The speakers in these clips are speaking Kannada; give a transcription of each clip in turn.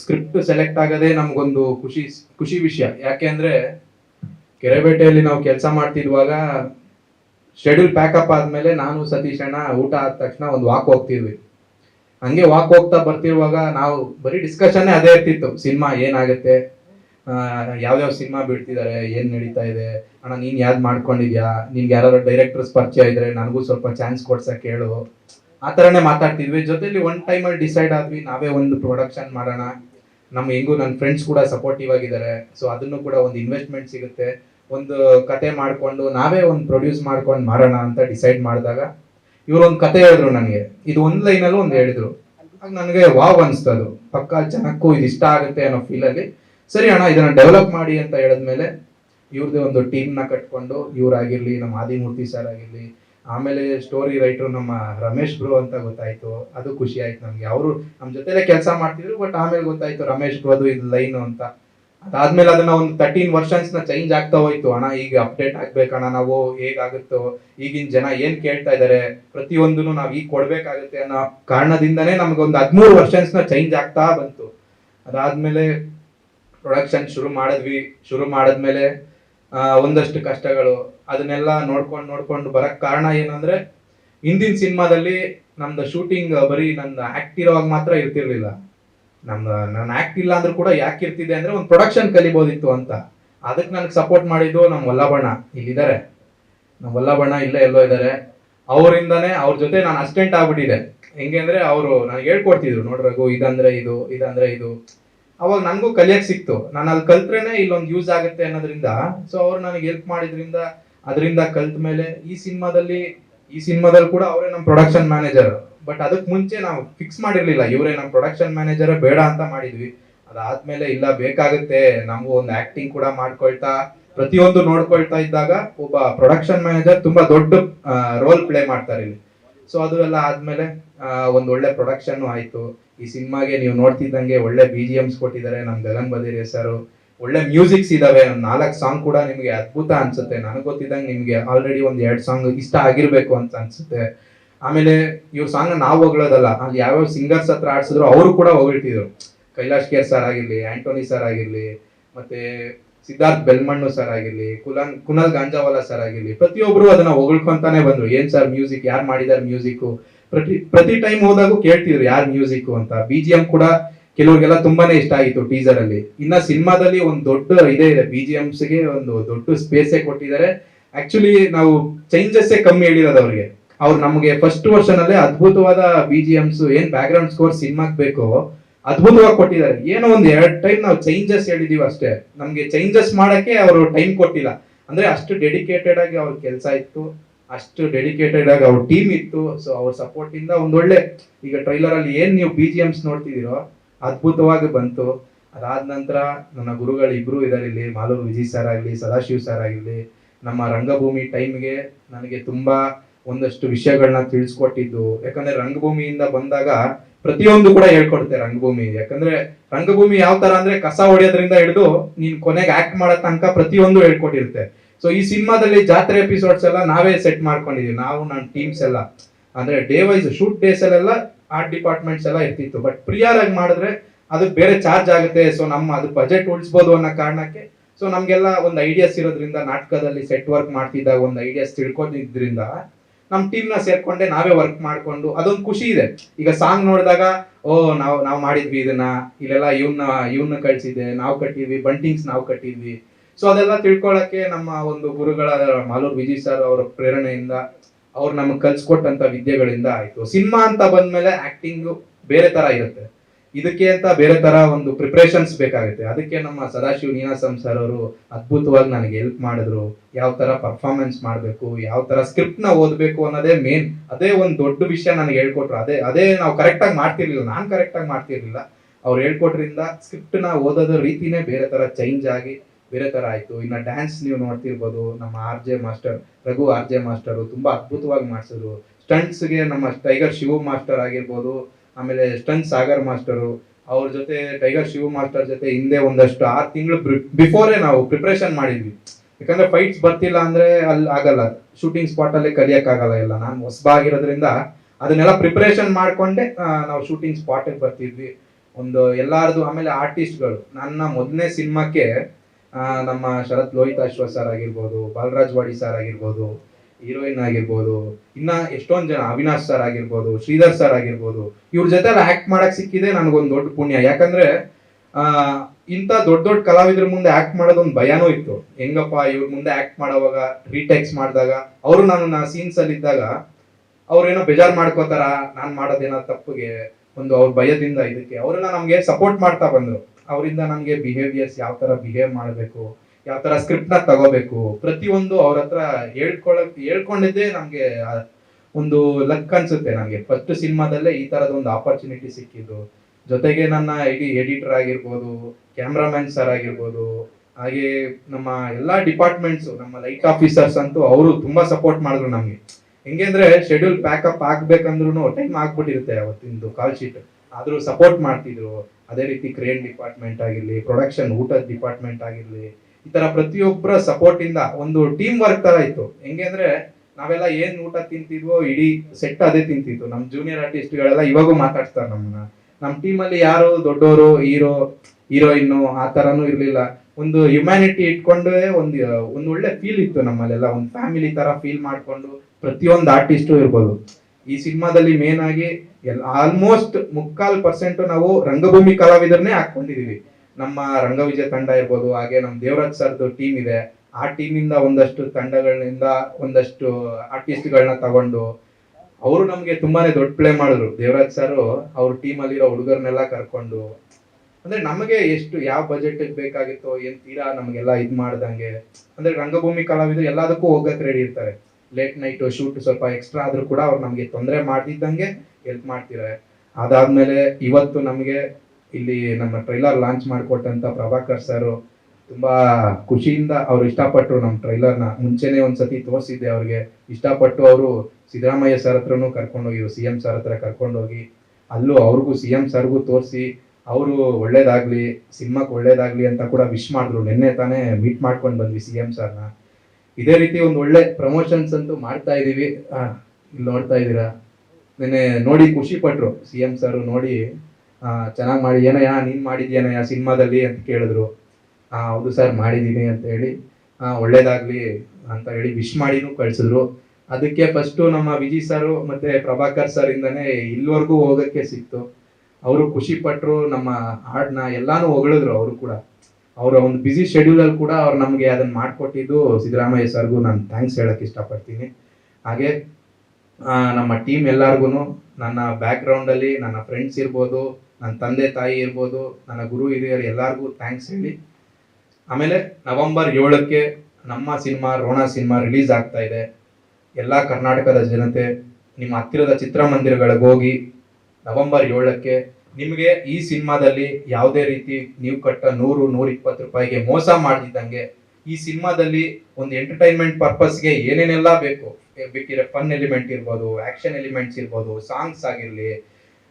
ಸ್ಕ್ರಿಪ್ಟ್ ಸೆಲೆಕ್ಟ್ ಆಗೋದೇ ನಮ್ಗೊಂದು ಖುಷಿ ಖುಷಿ ವಿಷಯ. ಯಾಕೆ ಅಂದ್ರೆ ಕೆರೆಬೇಟೆಯಲ್ಲಿ ನಾವು ಕೆಲಸ ಮಾಡ್ತಿರುವಾಗ ಶೆಡ್ಯೂಲ್ ಪ್ಯಾಕಪ್ ಆದ್ಮೇಲೆ ನಾನು, ಸತೀಶ್ ಅಣ್ಣ ಊಟ ಆದ ತಕ್ಷಣ ಒಂದು ವಾಕ್ ಹೋಗ್ತಿದ್ವಿ. ಹಂಗೆ ವಾಕ್ ಹೋಗ್ತಾ ಬರ್ತಿರುವಾಗ ನಾವು ಬರೀ ಡಿಸ್ಕಷನ್ನೇ ಅದೇ ಇರ್ತಿತ್ತು. ಸಿನಿಮಾ ಏನಾಗುತ್ತೆ? ಯಾವ್ಯಾವ ಸಿನಿಮಾ ಬಿಡ್ತಿದ್ದಾರೆ ಏನ್ ನಡೀತಾ ಇದೆ? ಅಣ್ಣ, ನೀನ್ ಯಾವ್ದು ಮಾಡ್ಕೊಂಡಿದ್ಯಾ? ನಿನ್ಗೆ ಯಾರು ಡೈರೆಕ್ಟರ್ಸ್ ಪರಿಚಯ ಇದ್ರೆ ನನಗೂ ಸ್ವಲ್ಪ ಚಾನ್ಸ್ ಕೊಡ್ಸಕ್ ಹೇಳು ಆ ಥರನೇ ಮಾತಾಡ್ತಿದ್ವಿ. ಜೊತೆಲಿ ಒನ್ ಟೈಮಲ್ಲಿ ಡಿಸೈಡ್ ಆದ್ವಿ, ನಾವೇ ಒಂದು ಪ್ರೊಡಕ್ಷನ್ ಮಾಡೋಣ. ನಮ್ಮ ಹೆಂಗೂ ನನ್ನ ಫ್ರೆಂಡ್ಸ್ ಕೂಡ ಸಪೋರ್ಟಿವ್ ಆಗಿದ್ದಾರೆ. ಸೊ ಅದನ್ನು ಕೂಡ ಒಂದು ಇನ್ವೆಸ್ಟ್ಮೆಂಟ್ ಸಿಗುತ್ತೆ. ಒಂದು ಕತೆ ಮಾಡಿಕೊಂಡು ನಾವೇ ಒಂದು ಪ್ರೊಡ್ಯೂಸ್ ಮಾಡ್ಕೊಂಡು ಮಾರೋಣ ಅಂತ ಡಿಸೈಡ್ ಮಾಡಿದಾಗ ಇವರೊಂದು ಕತೆ ಹೇಳಿದ್ರು ನನಗೆ. ಇದು ಒಂದು ಲೈನಲ್ಲೂ ಒಂದು ಹೇಳಿದ್ರು. ಆಗ ನನಗೆ ವಾವ್ ಅನ್ಸ್ತದು ಪಕ್ಕ ಜನಕ್ಕೂ ಇದು ಇಷ್ಟ ಆಗುತ್ತೆ ಅನ್ನೋ ಫೀಲಲ್ಲಿ ಸರಿ ಅಣ್ಣ, ಇದನ್ನ ಡೆವಲಪ್ ಮಾಡಿ ಅಂತ ಹೇಳಿದ್ಮೇಲೆ ಇವ್ರದ್ದು ಒಂದು ಟೀಮ್ನ ಕಟ್ಕೊಂಡು, ಇವರಾಗಿರಲಿ, ನಮ್ಮ ಆದಿಮೂರ್ತಿ ಸರ್ ಆಗಿರ್ಲಿ ಆಮೇಲೆ ಸ್ಟೋರಿ ರೈಟರ್ ನಮ್ಮ ರಮೇಶ್ ಬ್ರೋ ಅಂತ ಗೊತ್ತಾಯ್ತು. ಅದು ಖುಷಿ ಆಯ್ತು ನಮ್ಗೆ. ಅವರು ನಮ್ಮ ಜೊತೆಲೆ ಕೆಲಸ ಮಾಡ್ತಿದ್ರು ಬಟ್ ಆಮೇಲೆ ಗೊತ್ತಾಯ್ತು ರಮೇಶ್ ಬ್ರೋ ಅದು ಇದು ಲೈನ್ ಅಂತ. ಅದಾದ್ಮೇಲೆ ಅದನ್ನ ಒಂದು ತರ್ಟೀನ್ ವರ್ಷನ್ಸ್ನ ಚೇಂಜ್ ಆಗ್ತಾ ಹೋಯ್ತು. ಅಣ್ಣ, ಈಗ ಅಪ್ಡೇಟ್ ಆಗ್ಬೇಕಣ್ಣ ನಾವು, ಹೇಗಾಗುತ್ತೋ, ಈಗಿನ ಜನ ಏನ್ ಕೇಳ್ತಾ ಇದಾರೆ ಪ್ರತಿಯೊಂದನ್ನು ನಾವ್ ಈಗ ಕೊಡ್ಬೇಕಾಗುತ್ತೆ ಅನ್ನೋ ಕಾರಣದಿಂದನೇ ನಮ್ಗೊಂದು ಹದಿಮೂರು ವರ್ಷನ್ಸ್ನ ಚೇಂಜ್ ಆಗ್ತಾ ಬಂತು. ಅದಾದ್ಮೇಲೆ ಪ್ರೊಡಕ್ಷನ್ ಶುರು ಮಾಡಿದ್ವಿ. ಶುರು ಮಾಡಿದ್ಮೇಲೆ ಒಂದಷ್ಟು ಕಷ್ಟಗಳು ಅದನ್ನೆಲ್ಲ ನೋಡ್ಕೊಂಡು ನೋಡ್ಕೊಂಡು ಬರಕ್ ಕಾರಣ ಏನಂದ್ರೆ, ಹಿಂದಿನ ಸಿನಿಮಾದಲ್ಲಿ ನಮ್ದು ಶೂಟಿಂಗ್ ಬರೀ ನನ್ನ ಆಕ್ಟ್ ಇರೋವಾಗ ಮಾತ್ರ ಇರ್ತಿರ್ಲಿಲ್ಲ. ನಮ್ಮ ನಾನು ಆಕ್ಟ್ ಇಲ್ಲ ಅಂದ್ರೂ ಕೂಡ ಯಾಕೆ ಇರ್ತಿದೆ ಅಂದ್ರೆ ಒಂದು ಪ್ರೊಡಕ್ಷನ್ ಕಲಿಬೋದಿತ್ತು ಅಂತ. ಅದಕ್ಕೆ ನನಗೆ ಸಪೋರ್ಟ್ ಮಾಡಿದ್ದು ನಮ್ಮ ವಲ್ಲಭಣ್ಣ. ಇಲ್ಲಿದ್ದಾರೆ ನಮ್ಮ ವಲ್ಲಭಣ್ಣ ಇಲ್ಲೇ ಎಲ್ಲೋ ಇದ್ದಾರೆ ಅವರಿಂದನೇ ಅವ್ರ ಜೊತೆ ನಾನು ಅಸ್ಟೆಂಟ್ ಆಗ್ಬಿಟ್ಟಿದೆ. ಹೆಂಗೆ ಅಂದ್ರೆ ಅವರು ನನಗೆ ಹೇಳ್ಕೊಡ್ತಿದ್ರು ನೋಡ್ರಗು ಇದಂದ್ರೆ ಇದು ಇದಂದ್ರೆ ಇದು. ಅವಾಗ ನನಗೂ ಕಲಿಯಕ್ ಸಿಕ್ತು. ನಾನು ಅಲ್ಲಿ ಕಲ್ತ್ರೇನೆ ಇಲ್ಲೊಂದು ಯೂಸ್ ಆಗುತ್ತೆ ಅನ್ನೋದ್ರಿಂದ ಸೊ ಅವ್ರು ನನಗೆ ಹೆಲ್ಪ್ ಮಾಡಿದ್ರಿಂದ ಅದರಿಂದ ಕಲ್ತ ಮೇಲೆ ಈ ಸಿನಿಮಾದಲ್ಲಿ ಈ ಸಿನಿಮಾದಲ್ಲಿ ಕೂಡ ಅವರೇ ನಮ್ಮ ಪ್ರೊಡಕ್ಷನ್ ಮ್ಯಾನೇಜರ್ ಬಟ್ ಅದಕ್ಕೆ ಮುಂಚೆ ನಾವು ಫಿಕ್ಸ್ ಮಾಡಿರ್ಲಿಲ್ಲ. ಇವರೇ ನಮ್ಮ ಪ್ರೊಡಕ್ಷನ್ ಮ್ಯಾನೇಜರ್ ಬೇಡ ಅಂತ ಮಾಡಿದ್ವಿ. ಅದಾದ್ಮೇಲೆ ಇಲ್ಲ, ಬೇಕಾಗುತ್ತೆ. ನಮಗೂ ಒಂದು ಆಕ್ಟಿಂಗ್ ಕೂಡ ಮಾಡ್ಕೊಳ್ತಾ, ಪ್ರತಿಯೊಂದು ನೋಡ್ಕೊಳ್ತಾ ಇದ್ದಾಗ ಒಬ್ಬ ಪ್ರೊಡಕ್ಷನ್ ಮ್ಯಾನೇಜರ್ ತುಂಬಾ ದೊಡ್ಡ ರೋಲ್ ಪ್ಲೇ ಮಾಡ್ತಾರೆ ಇಲ್ಲಿ. ಸೊ ಅದು ಎಲ್ಲ ಆದ್ಮೇಲೆ ಒಂದು ಒಂದ್ ಒಳ್ಳೆ ಪ್ರೊಡಕ್ಷನ್ ಆಯ್ತು. ಈ ಸಿನಿಮಾಗೆ ನೀವು ನೋಡ್ತಿದ್ದಂಗೆ ಒಳ್ಳೆ ಬಿ ಜಿ ಎಮ್ಸ್ ಕೊಟ್ಟಿದ್ದಾರೆ. ನಮ್ ಗಗನ್ ಬದಿರಿ ಸರ್ ಒಳ್ಳೆ ಮ್ಯೂಸಿಕ್ಸ್ ಇದಾವೆ ನಾಲ್ಕು ಸಾಂಗ್ ಕೂಡ ನಿಮ್ಗೆ ಅದ್ಭುತ ಅನ್ಸುತ್ತೆ. ನನಗೆ ಗೊತ್ತಿದ್ದಂಗೆ ನಿಮ್ಗೆ ಆಲ್ರೆಡಿ ಒಂದು ಎರಡು ಸಾಂಗ್ ಇಷ್ಟ ಆಗಿರ್ಬೇಕು ಅಂತ ಅನ್ಸುತ್ತೆ. ಆಮೇಲೆ ಇವ್ರ ಸಾಂಗ್ ನಾವು ಹೊಗಳೋದಲ್ಲ, ಅಲ್ಲಿ ಯಾವ್ಯಾವ ಸಿಂಗರ್ಸ್ ಹತ್ರ ಆಡ್ಸಿದ್ರು ಅವರು ಕೂಡ ಹೊಗಳ್ತಿದ್ರು. ಕೈಲಾಶ್ ಕೇರ್ ಸರ್ ಆಗಿರ್ಲಿ, ಆಂಟೋನಿ ಸರ್ ಆಗಿರ್ಲಿ, ಮತ್ತೆ ಸಿದ್ಧಾರ್ಥ್ ಬೆಲ್ಮಣ್ಣು ಸರ್ ಆಗಿರ್ಲಿ, ಕುಲಾನ್, ಕುನಲ್ ಗಾಂಜಾವಾಲಾ ಸರ್ ಆಗಿರ್ಲಿ, ಪ್ರತಿಯೊಬ್ರು ಅದನ್ನ ಹೊಗಳ್ಕೊಂತಾನೆ ಬಂದ್ರು. ಏನ್ ಸರ್ ಮ್ಯೂಸಿಕ್ ಯಾರು ಮಾಡಿದಾರೆ ಮ್ಯೂಸಿಕ್ ಪ್ರತಿ ಪ್ರತಿ ಟೈಮ್ ಹೋದಾಗೂ ಕೇಳ್ತಿದ್ರು ಯಾರು ಮ್ಯೂಸಿಕ್ ಅಂತ. ಬಿ ಜಿ ಎಂ ಕೂಡ ಕೆಲವ್ರಿಗೆಲ್ಲ ತುಂಬಾನೇ ಇಷ್ಟ ಆಯಿತು ಟೀಸರ್ ಅಲ್ಲಿ. ಇನ್ನ ಸಿನಿಮಾದಲ್ಲಿ ಒಂದು ದೊಡ್ಡ ಇದೇ ಇದೆ ಬಿ ಜಿ ಗೆ ಒಂದು ದೊಡ್ಡ ಸ್ಪೇಸೇ ಕೊಟ್ಟಿದ್ದಾರೆ. ಆಕ್ಚುಲಿ ನಾವು ಚೇಂಜಸ್ ಕಮ್ಮಿ ಹೇಳಿರೋದು ಅವ್ರಿಗೆ. ಅವ್ರು ನಮಗೆ ಫಸ್ಟ್ ವರ್ಷನ್ ಅಲ್ಲೇ ಅದ್ಭುತವಾದ ಬಿ ಜಿ ಎಮ್ಸ್ ಏನ್ ಬ್ಯಾಕ್ ಗ್ರೌಂಡ್ ಸ್ಕೋರ್ ಸಿನಿಮಾಗೆ ಬೇಕು ಅದ್ಭುತವಾಗಿ ಕೊಟ್ಟಿದ್ದಾರೆ. ಏನೋ ಒಂದ್ ಎರಡ್ ಟೈಮ್ ನಾವು ಚೇಂಜಸ್ ಹೇಳಿದೀವಿ ಅಷ್ಟೇ. ನಮ್ಗೆ ಚೇಂಜಸ್ ಮಾಡಕ್ಕೆ ಅವರು ಟೈಮ್ ಕೊಟ್ಟಿಲ್ಲ. ಅಂದ್ರೆ ಅಷ್ಟು ಡೆಡಿಕೇಟೆಡ್ ಆಗಿ ಅವ್ರ ಕೆಲಸ ಇತ್ತು, ಅಷ್ಟು ಡೆಡಿಕೇಟೆಡ್ ಆಗಿ ಅವ್ರ ಟೀಮ್ ಇತ್ತು. ಸೊ ಅವ್ರ ಸಪೋರ್ಟ್ ಇಂದ ಒಂದೊಳ್ಳೆ ಈಗ ಟ್ರೈಲರ್ ಅಲ್ಲಿ ಏನ್ ನೀವು ಬಿ ಜಿ ಎಮ್ಸ್ ನೋಡ್ತಿದ್ದೀರೋ ಅದ್ಭುತವಾಗಿ ಬಂತು. ಅದಾದ ನಂತರ ನನ್ನ ಗುರುಗಳು ಇಬ್ರು ಇದ್ದಾರೆ ಇಲ್ಲಿ ಮಾಲೂರು ವಿಜಯ್ ಸರ್ ಆಗಲಿ, ಸದಾಶಿವ್ ಸರ್ ಆಗಿರ್ಲಿ ನಮ್ಮ ರಂಗಭೂಮಿ ಟೈಮ್ಗೆ ನನಗೆ ತುಂಬಾ ಒಂದಷ್ಟು ವಿಷಯಗಳನ್ನ ತಿಳಿಸ್ಕೊಟ್ಟಿದ್ದು. ಯಾಕಂದ್ರೆ ರಂಗಭೂಮಿಯಿಂದ ಬಂದಾಗ ಪ್ರತಿಯೊಂದು ಕೂಡ ಹೇಳ್ಕೊಡುತ್ತೆ ರಂಗಭೂಮಿ. ಯಾಕಂದ್ರೆ ರಂಗಭೂಮಿ ಯಾವ ತರ ಅಂದ್ರೆ ಕಸ ಹೊಡೆಯೋದ್ರಿಂದ ಹಿಡಿದು ನೀನ್ ಕೊನೆಗೆ ಆಕ್ಟ್ ಮಾಡೋ ತನಕ ಪ್ರತಿಯೊಂದು ಹೇಳ್ಕೊಟ್ಟಿರುತ್ತೆ. ಸೊ ಈ ಸಿನಿಮಾದಲ್ಲಿ ಜಾತ್ರೆ ಎಪಿಸೋಡ್ಸ್ ಎಲ್ಲ ನಾವೇ ಸೆಟ್ ಮಾಡ್ಕೊಂಡಿದೀವಿ. ನಾವು ನನ್ನ ಟೀಮ್ಸ್ ಎಲ್ಲ. ಅಂದ್ರೆ ಡೇ ವೈಸ್ ಶೂಟ್ ಡೇಸ್ ಅಲ್ಲೆಲ್ಲ ಆರ್ಟ್ ಡಿಪಾರ್ಟ್ಮೆಂಟ್ಸ್ ಎಲ್ಲ ಇರ್ತಿತ್ತು. ಬಟ್ ಪ್ರಿಯರ್ ಆಗಿ ಮಾಡಿದ್ರೆ ಅದಕ್ಕೆ ಬೇರೆ ಚಾರ್ಜ್ ಆಗುತ್ತೆ. ಸೊ ನಮ್ಮ ಅದು ಬಜೆಟ್ ಉಳಿಸ್ಬೋದು ಅನ್ನೋ ಕಾರಣಕ್ಕೆ. ಸೊ ನಮ್ಗೆಲ್ಲ ಒಂದು ಐಡಿಯಾಸ್ ಇರೋದ್ರಿಂದ ನಾಟಕದಲ್ಲಿ ಸೆಟ್ ವರ್ಕ್ ಮಾಡ್ತಿದ್ದಾಗ ಒಂದು ಐಡಿಯಾಸ್ ತಿಳ್ಕೊಂಡಿದ್ರಿಂದ ನಮ್ಮ ಟೀಮ್ನ ಸೇರ್ಕೊಂಡೆ ನಾವೇ ವರ್ಕ್ ಮಾಡ್ಕೊಂಡು ಅದೊಂದು ಖುಷಿ ಇದೆ. ಈಗ ಸಾಂಗ್ ನೋಡಿದಾಗ, ಓ, ನಾವು ನಾವು ಮಾಡಿದ್ವಿ ಇದನ್ನ. ಇಲ್ಲೆಲ್ಲ ಇವನ್ನ ಇವನ್ನ ಕಳ್ಸಿದ್ದೆ. ನಾವು ಕಟ್ಟಿದ್ವಿ. ಬಂಟಿಂಗ್ಸ್ ನಾವು ಕಟ್ಟಿದ್ವಿ. ಸೊ ಅದೆಲ್ಲ ತಿಳ್ಕೊಳ್ಳೋಕ್ಕೆ ನಮ್ಮ ಒಂದು ಗುರುಗಳ ಮಾಲೂರ್ ವಿಜಯ್ ಸರ್ ಅವರ ಪ್ರೇರಣೆಯಿಂದ ಅವ್ರು ನಮಗೆ ಕಲ್ಸ್ಕೊಟ್ಟಂತ ವಿದ್ಯೆಗಳಿಂದ ಆಯ್ತು. ಸಿನಿಮಾ ಅಂತ ಬಂದ್ಮೇಲೆ ಆಕ್ಟಿಂಗ್ ಬೇರೆ ತರ ಇರುತ್ತೆ. ಇದಕ್ಕೆ ಅಂತ ಬೇರೆ ತರ ಒಂದು ಪ್ರಿಪ್ರೇಷನ್ಸ್ ಬೇಕಾಗುತ್ತೆ. ಅದಕ್ಕೆ ನಮ್ಮ ಸದಾಶಿವ ನೀನಾಸಂ ಸರ್ ಅವರು ಅದ್ಭುತವಾಗಿ ನನಗೆ ಹೆಲ್ಪ್ ಮಾಡಿದ್ರು. ಯಾವ ತರ ಪರ್ಫಾರ್ಮೆನ್ಸ್ ಮಾಡಬೇಕು, ಯಾವ ತರ ಸ್ಕ್ರಿಪ್ಟ್ನ ಓದಬೇಕು ಅನ್ನೋದೇ ಮೇನ್ ಅದೇ ಒಂದು ದೊಡ್ಡ ವಿಷಯ ನನಗೆ ಹೇಳ್ಕೊಟ್ರು. ಅದೇ ಅದೇ ನಾವು ಕರೆಕ್ಟ್ ಆಗಿ ಮಾಡ್ತಿರ್ಲಿಲ್ಲ. ನಾನು ಕರೆಕ್ಟ್ ಆಗಿ ಮಾಡ್ತಿರ್ಲಿಲ್ಲ. ಅವ್ರು ಹೇಳ್ಕೊಟ್ರಿಂದ ಸ್ಕ್ರಿಪ್ಟ್ನ ಓದೋದ ರೀತಿನೇ ಬೇರೆ ತರ ಚೇಂಜ್ ಆಗಿ ಬೇರೆ ತರ ಆಯ್ತು. ಇನ್ನು ಡ್ಯಾನ್ಸ್ ನೀವು ನೋಡ್ತಿರ್ಬೋದು. ನಮ್ಮ R J master Raghu R J master ತುಂಬಾ ಅದ್ಭುತವಾಗಿ ಮಾಡಿಸಿದ್ರು. ಸ್ಟಂಟ್ಸ್ಗೆ ನಮ್ಮ ಟೈಗರ್ ಶಿವ ಮಾಸ್ಟರ್ ಆಗಿರ್ಬೋದು. ಆಮೇಲೆ ಸ್ಟಂಟ್ ಸಾಗರ್ ಮಾಸ್ಟರು ಅವ್ರ ಜೊತೆ ಟೈಗರ್ ಶಿವ ಮಾಸ್ಟರ್ ಜೊತೆ ಹಿಂದೆ ಒಂದಷ್ಟು ಆರು ತಿಂಗಳು ಬಿಫೋರೇ ನಾವು ಪ್ರಿಪ್ರೇಷನ್ ಮಾಡಿದ್ವಿ. ಯಾಕಂದ್ರೆ ಫೈಟ್ಸ್ ಬರ್ತಿಲ್ಲ ಅಂದ್ರೆ ಅಲ್ಲಿ ಆಗಲ್ಲ. ಶೂಟಿಂಗ್ ಸ್ಪಾಟ್ ಅಲ್ಲಿ ಕಲಿಯಕ್ ಆಗಲ್ಲ ಎಲ್ಲ. ನಾನು ಹೊಸಬಾಗಿರೋದ್ರಿಂದ ಅದನ್ನೆಲ್ಲ ಪ್ರಿಪ್ರೇಷನ್ ಮಾಡ್ಕೊಂಡೆ ನಾವು ಶೂಟಿಂಗ್ ಸ್ಪಾಟ್ ಬರ್ತಿದ್ವಿ. ಒಂದು ಎಲ್ಲಾರ್ದು, ಆಮೇಲೆ ಆರ್ಟಿಸ್ಟ್ಗಳು ನನ್ನ ಮೊದಲನೇ ಸಿನಿಮಾಕ್ಕೆ ನಮ್ಮ ಶರತ್ ಲೋಹಿತ್ ಅಶ್ವ ಸರ್ ಆಗಿರ್ಬೋದು, ಬಾಲರಾಜ್ ವಾಡಿ ಸರ್ ಆಗಿರ್ಬೋದು ಹೀರೋಯಿನ್ ಆಗಿರ್ಬೋದು, ಇನ್ನ ಎಷ್ಟೊಂದ್ ಜನ ಅವಿನಾಶ್ ಸರ್ ಆಗಿರ್ಬೋದು, ಶ್ರೀಧರ್ ಸರ್ ಆಗಿರ್ಬೋದು, ಇವ್ರ ಜೊತೆ ಆಕ್ಟ್ ಮಾಡಕ್ ಸಿಕ್ಕಿದೆ ನನಗೊಂದು ದೊಡ್ಡ ಪುಣ್ಯ. ಯಾಕಂದ್ರೆ, ಆ, ಇಂಥ ದೊಡ್ಡ ದೊಡ್ಡ ಕಲಾವಿದ್ರ ಮುಂದೆ ಆಕ್ಟ್ ಮಾಡೋದು ಒಂದು ಭಯನೂ ಇತ್ತು. ಹೆಂಗಪ್ಪ ಇವ್ರ ಮುಂದೆ ಆಕ್ಟ್ ಮಾಡೋವಾಗ ರೀಟೇಕ್ಸ್ ಮಾಡಿದಾಗ, ಅವರು ನನ್ನ ಸೀನ್ಸ್ ಅಲ್ಲಿ ಇದ್ದಾಗ ಅವ್ರೇನೋ ಬೇಜಾರ್ ಮಾಡ್ಕೋತಾರ, ನಾನ್ ಮಾಡೋದೇನೋ ತಪ್ಪಿಗೆ, ಒಂದು ಅವ್ರ ಭಯದಿಂದ ಇದಕ್ಕೆ. ಅವರೆಲ್ಲ ನಮ್ಗೆ ಸಪೋರ್ಟ್ ಮಾಡ್ತಾ ಬಂದ್ರು. ಅವರಿಂದ ನನಗೆ ಬಿಹೇವಿಯರ್ಸ್ ಯಾವ ತರ ಬಿಹೇವ್ ಮಾಡಬೇಕು, ಯಾವ ತರ ಸ್ಕ್ರಿಪ್ಟ್ನ ತಗೋಬೇಕು, ಪ್ರತಿಯೊಂದು ಅವ್ರ ಹತ್ರ ಹೇಳ್ಕೊಳಕ್ ಹೇಳ್ಕೊಂಡಿದ್ದೆ ನಮ್ಗೆ ಒಂದು ಲಕ್ ಅನ್ಸುತ್ತೆ ನನಗೆ ಫಸ್ಟ್ ಸಿನಿಮಾದಲ್ಲೇ ಈ ತರದ ಒಂದು ಆಪರ್ಚುನಿಟಿ ಸಿಕ್ಕಿದ್ದು. ಜೊತೆಗೆ ನನ್ನ ಇಡೀ ಎಡಿಟರ್ ಆಗಿರ್ಬೋದು ಕ್ಯಾಮ್ರಾಮ್ಯಾನ್ ಸರ್ ಆಗಿರ್ಬೋದು, ಹಾಗೆ ನಮ್ಮ ಎಲ್ಲಾ ಡಿಪಾರ್ಟ್ಮೆಂಟ್ಸ್ ನಮ್ಮ ಲೈಟ್ ಆಫೀಸರ್ಸ್ ಅಂತೂ ಅವರು ತುಂಬಾ ಸಪೋರ್ಟ್ ಮಾಡಿದ್ರು ನಮ್ಗೆ. ಹೆಂಗೆ ಅಂದ್ರೆ ಶೆಡ್ಯೂಲ್ ಪ್ಯಾಕಪ್ ಆಗ್ಬೇಕಂದ್ರೂ ಟೈಮ್ ಆಗ್ಬಿಟ್ಟಿರುತ್ತೆ ಅವತ್ತಿಂದು ಕಾಲ್ ಶೀಟ್ ಆದ್ರೂ ಸಪೋರ್ಟ್ ಮಾಡ್ತಿದ್ರು. ಅದೇ ರೀತಿ ಕ್ರಿಯೇಟ್ ಡಿಪಾರ್ಟ್ಮೆಂಟ್ ಆಗಿರ್ಲಿ ಪ್ರೊಡಕ್ಷನ್ ಊಟದ ಡಿಪಾರ್ಟ್ಮೆಂಟ್ ಆಗಿರ್ಲಿ, ಈ ತರ ಪ್ರತಿಯೊಬ್ಬರ ಸಪೋರ್ಟ್ ಇಂದ ಒಂದು ಟೀಮ್ ವರ್ಕ್ ತರ ಇತ್ತು. ಹೆಂಗೆ ಅಂದ್ರೆ ನಾವೆಲ್ಲ ಏನ್ ಊಟ ತಿಂತಿದ್ವೋ ಇಡೀ ಸೆಟ್ ಅದೇ ತಿಂತಿತ್ತು. ನಮ್ ಜೂನಿಯರ್ ಆರ್ಟಿಸ್ಟ್ಗಳೆಲ್ಲ ಇವಾಗೂ ಮಾತಾಡ್ತಾರೆ ನಮ್ಮನ್ನ. ನಮ್ ಟೀಮ್ ಅಲ್ಲಿ ಯಾರು ದೊಡ್ಡವರು ಹೀರೋ ಹೀರೋಯಿನ್ ಆ ತರನು ಇರ್ಲಿಲ್ಲ. ಒಂದು ಹ್ಯುಮ್ಯಾನಿಟಿ ಇಟ್ಕೊಂಡು ಒಂದು ಒಂದು ಒಳ್ಳೆ ಫೀಲ್ ಇತ್ತು ನಮ್ಮಲ್ಲೆಲ್ಲ. ಒಂದು ಫ್ಯಾಮಿಲಿ ತರ ಫೀಲ್ ಮಾಡ್ಕೊಂಡು ಪ್ರತಿಯೊಂದು ಆರ್ಟಿಸ್ಟು ಇರ್ಬೋದು. ಈ ಸಿನಿಮಾದಲ್ಲಿ ಮೇನ್ ಆಗಿ ಆಲ್ಮೋಸ್ಟ್ ಮುಕ್ಕಾಲ್ ಪರ್ಸೆಂಟ್ ನಾವು ರಂಗಭೂಮಿ ಕಲಾವಿದರನ್ನೇ ಹಾಕೊಂಡಿದೀವಿ ನಮ್ಮ ರಂಗವಿಜಯ ತಂಡ ಇರ್ಬೋದು, ಹಾಗೆ ನಮ್ಮ ದೇವರಾಜ್ ಸರ್ದು ಟೀಮ್ ಇದೆ. ಆ ಟೀಮಿಂದ ಒಂದಷ್ಟು ತಂಡಗಳಿಂದ ಒಂದಷ್ಟು ಆರ್ಟಿಸ್ಟ್ಗಳನ್ನ ತಗೊಂಡು ಅವರು ನಮಗೆ ತುಂಬಾನೇ ದೊಡ್ಡ ಪ್ಲೇ ಮಾಡಿದ್ರು. ದೇವರಾಜ್ ಸರ್ ಅವ್ರ ಟೀಮ್ ಅಲ್ಲಿರೋ ಹುಡುಗರನ್ನೆಲ್ಲ ಕರ್ಕೊಂಡು. ಅಂದ್ರೆ ನಮಗೆ ಎಷ್ಟು, ಯಾವ ಬಜೆಟ್ ಬೇಕಾಗಿತ್ತೋ, ಏನ್ ತೀರಾ ನಮಗೆಲ್ಲ ಇದ್ ಮಾಡ್ದಂಗೆ. ಅಂದ್ರೆ ರಂಗಭೂಮಿ ಕಲಾವಿದರು ಎಲ್ಲದಕ್ಕೂ ಹೋಗಕ್ ರೆಡಿ ಇರ್ತಾರೆ. ಲೇಟ್ ನೈಟ್ ಶೂಟ್ ಸ್ವಲ್ಪ ಎಕ್ಸ್ಟ್ರಾ ಆದ್ರೂ ಕೂಡ ಅವ್ರು ನಮ್ಗೆ ತೊಂದರೆ ಮಾಡ್ತಿದ್ದಂಗೆ ಹೆಲ್ಪ್ ಮಾಡ್ತಿದ್ದಾರೆ. ಅದಾದ್ಮೇಲೆ ಇವತ್ತು ನಮಗೆ ಇಲ್ಲಿ ನಮ್ಮ ಟ್ರೈಲರ್ ಲಾಂಚ್ ಮಾಡಿಕೊಟ್ಟಂತ ಪ್ರಭಾಕರ್ ಸರ್ ತುಂಬಾ ಖುಷಿಯಿಂದ ಅವ್ರು ಇಷ್ಟಪಟ್ಟರು ನಮ್ಮ ಟ್ರೈಲರ್ನ ಮುಂಚೆನೆ ಒಂದ್ಸತಿ ತೋರಿಸಿದ್ದೆ ಅವ್ರಿಗೆ. ಇಷ್ಟಪಟ್ಟು ಅವರು ಸಿದ್ದರಾಮಯ್ಯ ಸರ್ ಹತ್ರನು ಕರ್ಕೊಂಡೋಗಿ ಸಿ ಎಂ ಸರ್ ಹತ್ರ ಕರ್ಕೊಂಡೋಗಿ ಅಲ್ಲೂ ಅವ್ರಿಗೂ ಸಿ ಎಂ ಸರ್ಗೂ ತೋರಿಸಿ ಅವರು ಒಳ್ಳೇದಾಗ್ಲಿ ಸಿನಿಮಾಕ್ಕೆ ಒಳ್ಳೇದಾಗ್ಲಿ ಅಂತ ಕೂಡ ವಿಶ್ ಮಾಡಿದ್ರು. ನಿನ್ನೆ ತಾನೇ ಮೀಟ್ ಮಾಡ್ಕೊಂಡು ಬಂದ್ವಿ ಸಿ ಎಂ ಸರ್ನ ಇದೇ ರೀತಿ ಒಂದು ಒಳ್ಳೆ ಪ್ರಮೋಷನ್ಸ್ ಅಂತೂ ಮಾಡ್ತಾ ಇದೀವಿ. ಇಲ್ಲಿ ನೋಡ್ತಾ ಇದ್ದೀರಾ? ನಿನ್ನೆ ನೋಡಿ ಖುಷಿ ಪಟ್ರು. ಸಿ ಎಂ ಸರ್ ನೋಡಿ ಚೆನ್ನಾಗಿ ಮಾಡಿ ಏನಯ್ಯ ನೀನು ಮಾಡಿದ್ಯಾನಯ್ಯ ಸಿನಿಮಾದಲ್ಲಿ? ಅಂತ ಕೇಳಿದ್ರು. ಹೌದು ಸರ್ ಮಾಡಿದ್ದೀನಿ ಅಂತ ಹೇಳಿ ಒಳ್ಳೇದಾಗ್ಲಿ ಅಂತ ಹೇಳಿ ವಿಶ್ ಮಾಡಿನೂ ಕಳ್ಸಿದ್ರು. ಅದಕ್ಕೆ ಫಸ್ಟು ನಮ್ಮ ವಿಜಿ ಸರ್ ಮತ್ತೆ ಪ್ರಭಾಕರ್ ಸರ್ ಇಂದಾನೆ ಇಲ್ಲಿವರೆಗೂ ಹೋಗಕ್ಕೆ ಸಿಕ್ತು. ಅವರು ಖುಷಿ ಪಟ್ರು, ನಮ್ಮ ಹಾಡನ್ನ ಎಲ್ಲಾನು ಹೊಗಳಿದ್ರು ಅವರು ಕೂಡ. ಅವರ ಒಂದು ಬಿಸಿ ಶೆಡ್ಯೂಲ್ ಅಲ್ಲಿ ಕೂಡ ಅವ್ರು ನಮಗೆ ಅದನ್ನ ಮಾಡಿಕೊಟ್ಟಿದ್ದು ಸಿದ್ದರಾಮಯ್ಯ ಸರ್ಗೂ ನಾನು ಥ್ಯಾಂಕ್ಸ್ ಹೇಳಕ್ ಇಷ್ಟಪಡ್ತೀನಿ. ಹಾಗೆ ನಮ್ಮ ಟೀಮ್ ಎಲ್ಲಾರ್ಗು ನನ್ನ ಬ್ಯಾಕ್ ಅಲ್ಲಿ ನನ್ನ ಫ್ರೆಂಡ್ಸ್ ಇರ್ಬೋದು ನನ್ನ ತಂದೆ ತಾಯಿ ಇರ್ಬೋದು, ನನ್ನ ಗುರು ಹಿರಿಯರು ಎಲ್ಲಾರ್ಗೂ ಥ್ಯಾಂಕ್ಸ್ ಹೇಳಿ. ಆಮೇಲೆ ನವೆಂಬರ್ ಏಳಕ್ಕೆ ನಮ್ಮ ಸಿನಿಮಾ ರೋಣ ಸಿನಿಮಾ ರಿಲೀಸ್ ಆಗ್ತಾ ಇದೆ. ಎಲ್ಲ ಕರ್ನಾಟಕದ ಜನತೆ ನಿಮ್ಮ ಹತ್ತಿರದ ಚಿತ್ರಮಂದಿರಗಳಿಗೆ ಹೋಗಿ ನವೆಂಬರ್ ಏಳಕ್ಕೆ ನಿಮಗೆ ಈ ಸಿನಿಮಾದಲ್ಲಿ ಯಾವುದೇ ರೀತಿ ನೀವು ಕಟ್ಟ ನೂರು ನೂರ ಇಪ್ಪತ್ತು ರೂಪಾಯಿಗೆ ಮೋಸ ಮಾಡ್ದಿದ್ದಂಗೆ ಈ ಸಿನಿಮಾದಲ್ಲಿ ಒಂದು ಎಂಟರ್ಟೈನ್ಮೆಂಟ್ ಪರ್ಪಸ್ಗೆ ಏನೇನೆಲ್ಲ ಬೇಕು? ಬೇಕಿದ್ರೆ ಫನ್ ಎಲಿಮೆಂಟ್ ಇರ್ಬೋದು ಆಕ್ಷನ್ ಎಲಿಮೆಂಟ್ಸ್ ಇರ್ಬೋದು ಸಾಂಗ್ಸ್ ಆಗಿರಲಿ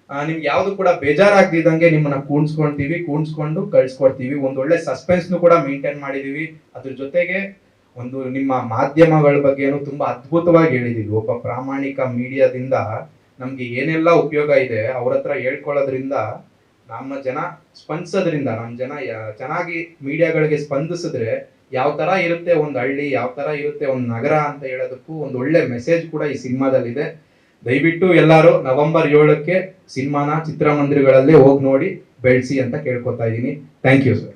ನಿಮ್ಗೆ ಯಾವುದು ಕೂಡ ಬೇಜಾರಾಗದಿದ್ದಂಗೆ ನಿಮ್ಮನ್ನ ಕೂಣ್ಸ್ಕೊಂತೀವಿ, ಕೂಣ್ಸ್ಕೊಂಡು ಕಳ್ಸ್ಕೊಡ್ತೀವಿ. ಒಂದು ಒಳ್ಳೆ ಸಸ್ಪೆನ್ಸ್ನು ಕೂಡ ಮೇಂಟೈನ್ ಮಾಡಿದೀವಿ. ಅದ್ರ ಜೊತೆಗೆ ಒಂದು ನಿಮ್ಮ ಮಾಧ್ಯಮಗಳ ಬಗ್ಗೆನೂ ತುಂಬಾ ಅದ್ಭುತವಾಗಿ ಹೇಳಿದ್ದೀವಿ ಒಬ್ಬ ಪ್ರಾಮಾಣಿಕ ಮೀಡಿಯಾದಿಂದ ನಮ್ಗೆ ಏನೆಲ್ಲ ಉಪಯೋಗ ಇದೆ, ಅವ್ರ ಹತ್ರ ಹೇಳ್ಕೊಳ್ಳೋದ್ರಿಂದ ನಮ್ಮ ಜನ ಸ್ಪಂದಿಸೋದ್ರಿಂದ, ನಮ್ಮ ಜನ ಚೆನ್ನಾಗಿ ಮೀಡಿಯಾಗಳಿಗೆ ಸ್ಪಂದಿಸಿದ್ರೆ ಯಾವ ತರ ಇರುತ್ತೆ ಒಂದು ಹಳ್ಳಿ, ಯಾವ ತರ ಇರುತ್ತೆ ಒಂದು ನಗರ ಅಂತ ಹೇಳೋದಕ್ಕೂ ಒಂದು ಒಳ್ಳೆ ಮೆಸೇಜ್ ಕೂಡ ಈ ಸಿನಿಮಾದಲ್ಲಿದೆ. ದಯವಿಟ್ಟು ಎಲ್ಲರೂ ನವೆಂಬರ್ ಏಳಕ್ಕೆ ಸಿನಿಮಾನ, ಚಿತ್ರಮಂದಿರಗಳಲ್ಲಿ ಹೋಗಿ ನೋಡಿ, ಬೆಳೆಸಿ ಅಂತ ಕೇಳ್ಕೊತಾ ಇದ್ದೀನಿ. Thank you sir